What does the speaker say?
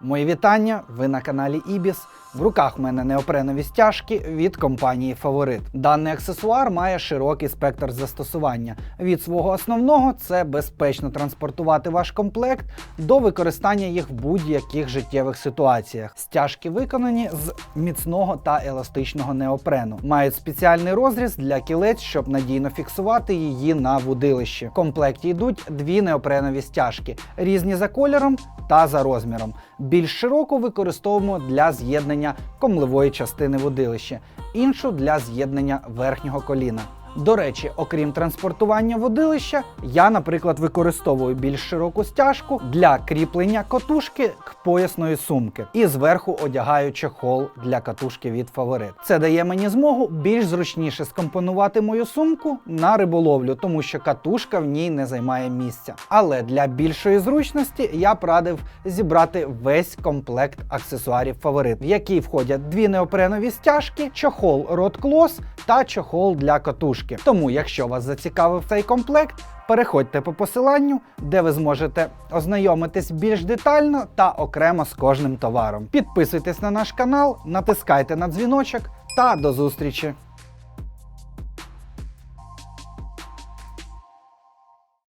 Мої вітання, ви на каналі Ібіс. В руках в мене неопренові стяжки від компанії Фаворит. Даний аксесуар має широкий спектр застосування. Від свого основного це безпечно транспортувати ваш комплект до використання їх в будь-яких життєвих ситуаціях. Стяжки виконані з міцного та еластичного неопрену. Мають спеціальний розріз для кілець, щоб надійно фіксувати її на вудилищі. В комплекті йдуть дві неопренові стяжки, різні за кольором та за розміром. Більш широку використовуємо для з'єднання комливої частини водилища, іншу для з'єднання верхнього коліна. До речі, окрім транспортування водилища, я, наприклад, використовую більш широку стяжку для кріплення катушки к поясної сумки і зверху одягаю чехол для катушки від фаворит. Це дає мені змогу більш зручніше скомпонувати мою сумку на риболовлю, тому що катушка в ній не займає місця. Але для більшої зручності я б радив зібрати весь комплект аксесуарів фаворит, в який входять дві неопренові стяжки, чохол Rod Close та чохол для катушки. Тому, якщо вас зацікавив цей комплект, переходьте по посиланню, де ви зможете ознайомитись більш детально та окремо з кожним товаром. Підписуйтесь на наш канал, натискайте на дзвіночок та до зустрічі!